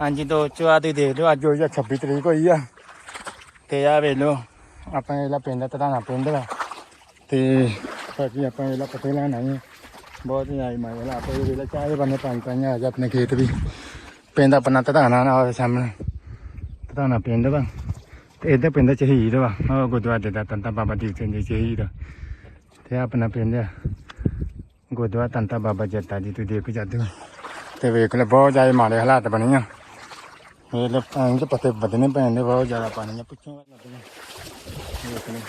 ਹਾਂਜੀ ਦੋਸਤੋ ਆ ਤੁਸੀਂ ਦੇਖ ਲਓ, ਅੱਜ ਹੋਈ ਆ 26 ਤਰੀਕ ਹੋਈ ਆ। ਤੇ ਆ ਵੇਖ ਲਓ, ਆਪਾਂ ਇਹਦਾ ਪਿੰਡ ਤੜਾਣਾ ਪਿੰਡ ਵਾ ਤੇ ਬਾਕੀ ਆਪਾਂ ਇਹਦਾ ਪੱਤੇ ਲੈਣ ਆਏ ਬਹੁਤ ਹੀ ਆਈ ਮਾਇ ਲਾ ਕੋਈ ਵੇਲੇ ਚਾਹ ਦੇ ਬੰਨੇ ਪਾਣੀ ਪਾਈਆਂ ਅੱਜ ਆਪਣੇ ਖੇਤ ਵੀ। ਪਿੰਡ ਆਪਣਾ ਤੜਾਣਾ ਨਾ ਉਹ ਸਾਹਮਣੇ ਤੜਾਣਾ ਪਿੰਡ ਵਾ। ਤੇ ਇਹਦਾ ਪਿੰਡ ਸ਼ਹੀਦ ਵਾ, ਉਹ ਗੁਰਦੁਆਰੇ ਦਾ ਤੰਤਾ ਬਾਬਾ ਦੀਪ ਸਿੰਘ ਜੀ ਸ਼ਹੀਦ। ਤੇ ਆਹ ਆਪਣਾ ਪਿੰਡ ਆ, ਗੁਰਦੁਆਰਾ ਤੰਤਾ ਬਾਬਾ ਜੱਟਾ ਜੀ, ਤੁਸੀਂ ਦੇਖ ਜਾਂਦੇ ਹੋ। ਤੇ ਵੇਖ ਲੈ ਬਹੁਤ ਜ਼ਿਆਦਾ ਮਾੜੇ ਹਾਲਾਤ ਬਣੇ ਆ। ਇਹ ਲੈ ਪਾਣੀ ਦੇ ਪੱਤੇ ਵੱਧਣੇ ਪੈਣ ਦੇ ਬਹੁਤ ਜ਼ਿਆਦਾ ਪਾਣੀ ਆ। ਪਿੱਛੋਂ ਲੱਗਣਾ ਵੇਖ ਲੈ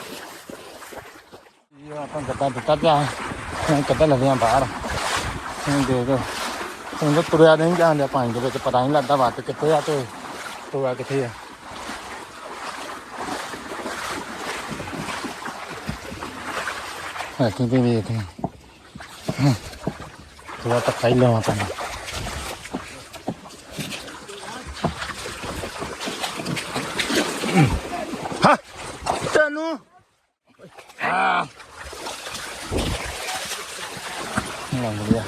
ਇਹ ਆਪਾਂ ਗੱਡਾ ਦਿੱਤਾ ਪਿਆ ਹੁਣ ਕੱਢ ਲੱਗੇ ਬਾਹਰ? ਹੁਣ ਦੇ ਦੋ ਹੁਣ ਤਾਂ ਤੁਰਿਆ ਨਹੀਂ ਜਾਂਦੇ ਪਾਣੀ ਦੇ ਵਿੱਚ, ਪਤਾ ਨਹੀਂ ਲੱਗਦਾ ਵੱਤ ਕਿੱਥੇ ਆ ਤੇ ਟੋਆ ਕਿੱਥੇ ਆ। ਹਾਂ। ਕਿਤੇ ਵੇਖ ਥੋੜਾ ਤਾਂ ਖਾਈ ਲਵਾਂ ਪਾਣੀ ਹਾਂ ਤੈਨੂੰ ਆ ਲੰਘ ਗਿਆ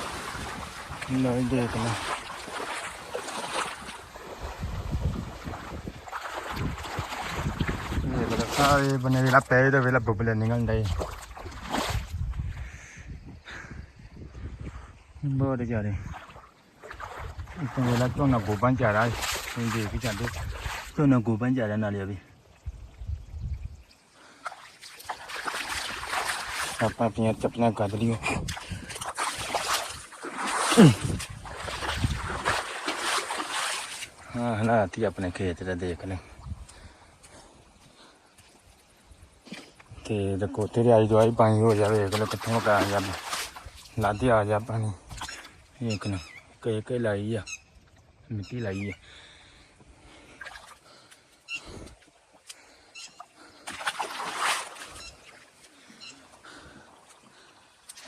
ਨਹੀਂ ਦੇਖ ਲੈ ਇਹ ਸਾਰੇ ਬਨੇ ਵੇਲਾ ਪੈ ਦੇ ਵੇਲਾ ਬੁੱਬਲੇ ਨਿਕਲਣ ਡਏ ਬਹੁਤ ਜ਼ਿਆਦੇ ਇੱਥੇ ਵੇਲਾ ਝੋਨਾ ਗੋਬਾਂ ਚ ਆ ਤੁਸੀਂ ਦੇਖ ਹੀ ਜਾਂਦੇ ਝੋਨਾ ਗੋਬਾਂ ਚ ਆ ਰਿਹਾ ਨਾਲੇ ਵੀ। ਆਪਾਂ ਆਪਣੀਆਂ ਚੱਪਲਾਂ ਕੱਢ ਲਿਓ ਹਾਂ ਹਾਲਾਤ ਹੀ ਆਪਣੇ ਖੇਤ ਦਾ ਦੇਖ ਲੈ ਤੇ ਦੇਖੋ ਤੇਰੇ ਆਈ ਦਵਾਈ ਪਾਣੀ ਹੋ ਜਾਵੇ ਵੇਖ ਲੋ ਕਿੱਥੋਂ ਕਾ ਜਾ ਲਾਦੇ ਆ ਜਾ ਪਾਣੀ ਵੇਖ ਨਾ ਕੇ ਕੇ ਲਾਈ ਆ ਮਿੱਟੀ ਲਾਈ ਆ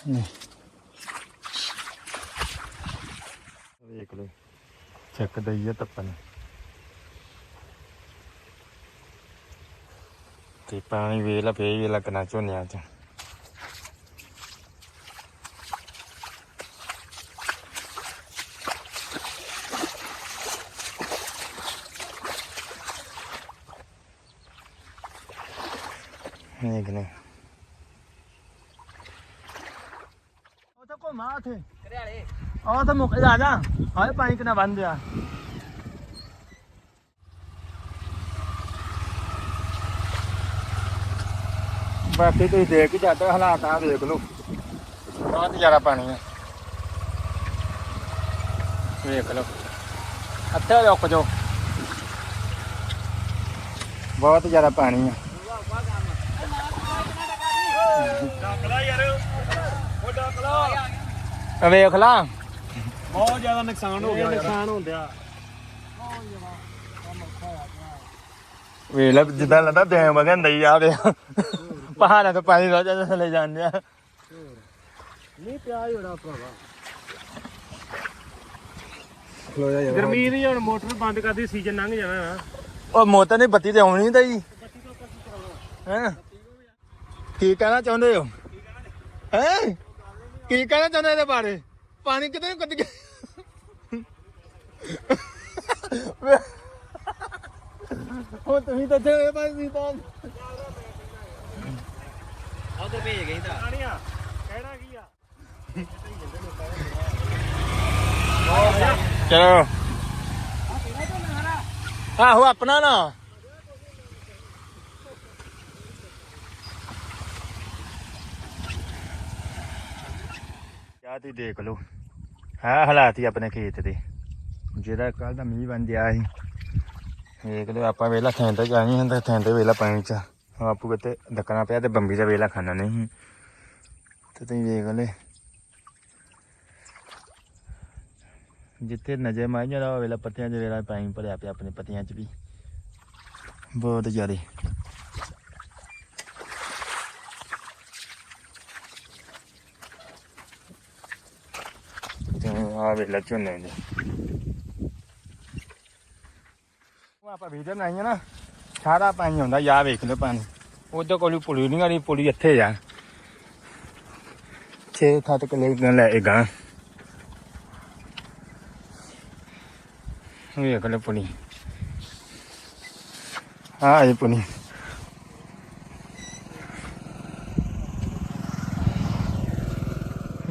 ਨਹੀਂ ਵੇਖ ਚੱਕ ਦਈ ਆ ਤੱਪਨ ਤੇ ਪਾਣੀ ਵੇਲਾ ਫੇਰ ਵੀ ਲੱਗਣਾ ਝੋਨਿਆਂ ਚ। ਵੇਖ ਲੈ। ਉਹ ਤਾਂ ਕੋ ਮਾਂ ਥੇ ਘਰਿਆਲੇ। ਉਹ ਤਾਂ ਮੁੱਕ ਜਾ ਜਾ। ਹਾਏ ਪਾਣੀ ਕਿੰਨਾ ਬੰਦ ਆ। ਬਾਕੀ ਤੁਸੀਂ ਦੇਖ ਹੀ ਜਾਂਦੇ ਹੋ, ਹਾਲਾਤ ਆ ਦੇਖ ਲਓ। ਬਹੁਤ ਜ਼ਿਆਦਾ ਪਾਣੀ ਹੈ ਵੇਖ ਲਓ। ਅੱਧਾ ਰੁਕ ਜਾਓ। ਬਹੁਤ ਜ਼ਿਆਦਾ ਪਾਣੀ ਹੈ ਡਾਕਲਾ ਯਾਰ। ਉਹ ਡਾਕਲਾ ਆ ਵੇਖ ਲਾ। ਬਹੁਤ ਜ਼ਿਆਦਾ ਨੁਕਸਾਨ ਹੋ ਗਿਆ ਨੁਕਸਾਨ ਹੁੰਦਿਆ ਵੇਖ ਲੈ ਜਿੱਦਾਂ ਲੱਗਦਾ ਡੈਮ ਵਗਣ ਦਈ ਆ ਪਹਾੜਾਂ ਤੋਂ ਪਾਣੀ ਰੋਜ਼ ਥੱਲੇ ਜਾਂਦੇ ਆ। ਨਹੀਂ ਪਿਆ ਹੀ ਹੋਣਾ ਭਰਾਵਾ। ਗਰਮੀ ਦੀ ਹੁਣ ਮੋਟਰ ਬੰਦ ਕਰਦੀ ਸੀਜ਼ਨ ਲੰਘ ਜਾਣਾ ਉਹ ਮੋਟਰ ਨੇ ਬੱਤੀ ਤੇ ਆਉਣੀ ਨਹੀਂ ਦਈ ਹੈਂ? ਕੀ ਕਹਿਣਾ ਚਾਹੁੰਦੇ ਹੋ? ਹੈ? ਕੀ ਕਹਿਣਾ ਚਾਹੁੰਦੇ ਇਹਦੇ ਬਾਰੇ? ਪਾਣੀ ਕਿਤੇ ਕੱਢ ਗਿਆ ਉਹ ਤੁਸੀਂ ਤਾਂ ਜੇ ਬਾਈ ਵੀ ਤਾਂ ਆਹ ਤੇ ਭੇਜ ਗਈ ਤਾਂ। ਕਹਿਣਾ ਕੀ ਆ? ਚਲੋ। ਆਹੋ ਆਪਣਾ ਨਾ। ਕਿਆ ਤੀ ਦੇਖ ਲਓ। ਹੈ ਹਾਲਾਤ ਹੀ ਆਪਣੇ ਖੇਤ ਦੇ। ਜਿਹੜਾ ਕੱਲ ਦਾ ਮੀਂਹ ਬਣ ਗਿਆ ਸੀ ਵੇਖ ਲਓ ਆਪਾਂ ਵੇਲਾ ਥੈਂ ਤੇ ਜਾਣੀ ਹੁੰਦਾ, ਥੈਂ ਵੇਲਾ ਪਾਣੀ ਚ। ਆਪੂ ਕਿਤੇ ਡੱਕਣਾ ਪਿਆ ਤੇ ਬੰਬੀ ਦਾ ਵੇਲਾ ਖਾਣਾ ਨਹੀਂ ਤੇ ਤੁਸੀਂ ਵੇਖ ਲੈ ਜਿੱਥੇ ਨਜ਼ਰ ਮਾਈ ਜਾਂਦਾ ਵੇਲਾ ਪੱਤਿਆਂ 'ਚ ਵੇਲਾ ਪਾਣੀ ਭਰਿਆ ਪਿਆ, ਆਪਣੇ ਪੱਤਿਆਂ 'ਚ ਵੀ। ਬਹੁਤ ਜ਼ਿਆਦੇ। ਤੇ ਆ ਵੇਲਾ ਝੋਨੇ ਦੇ ਉਹ ਆਪਾਂ ਵੀਡੀਓ ਬਣਾਈਆਂ ਨਾ ਸਾਰਾ ਪਾਣੀ ਹੁੰਦਾ ਯਾ ਵੇਖ ਲਓ ਪਾਣੀ ਉਧਰ ਕੋਲ ਪੁਲੀ ਨਹੀਂ ਗਾੜੀ ਪੁਲੀ ਇੱਥੇ ਆ 6 7 ਕਿਲੇ ਲੈ ਗਾਂ ਵੇਖ ਲੈ ਪੁਣੀ ਹਾਂ ਇਹ ਪੁਣੀ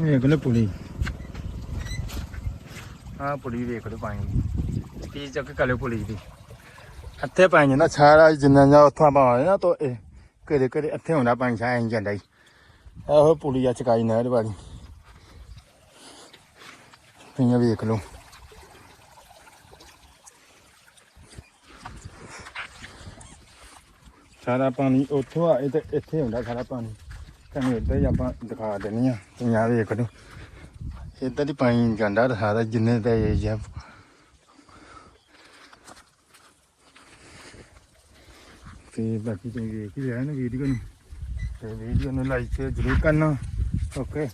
ਵੇਖ ਲੈ ਪੁਣੀ ਹਾਂ ਪੁੜੀ ਵੇਖ ਲਓ ਪਾਣੀ ਦੀ। ਕੀ ਚੱਕ ਕਲੇ ਪੁੜੀ ਦੀ। ਇੱਥੇ ਪਾਣੀ ਜਾਂਦਾ। ਸਾਰਾ ਜਿੰਨਾ ਘਰੇ ਘਰੇ ਇੱਥੇ ਹੁੰਦਾ ਪਾਣੀ ਸਾਇਆ ਇੰਜ ਜਾਂਦਾ ਹੀ ਇਹੋ ਪੁੜੀ ਆ ਚਕਾਈ ਨਹਿਰ ਵਾਲੀ। ਤੁਸੀਂ ਵੇਖ ਲਓ। ਸਾਰਾ ਪਾਣੀ ਉੱਥੋਂ ਆ ਤੇ ਇੱਥੇ ਹੁੰਦਾ ਸਾਰਾ ਪਾਣੀ। ਤੁਹਾਨੂੰ ਇੱਧਰ ਹੀ ਆਪਾਂ ਦਿਖਾ ਦਿੰਨੀ ਆ। ਤੁਸੀਂ ਵੇਖ ਲਓ। ਇੱਧਰ ਹੀ ਪਾਣੀ ਜਾਂਦਾ ਤਾਂ ਸਾਰਾ ਜਿੰਨੇ ਦਾ ਇਹ ਜਿਹਾ ਤੇ ਬਾਕੀ ਤੁਸੀਂ ਵੇਖ ਹੀ ਲਿਆ ਵੀਡੀਓ ਨੂੰ। ਤੇ ਵੀਡੀਓ ਨੂੰ ਲਾਈਕ ਜ਼ਰੂਰ ਕਰਨਾ। ਓਕੇ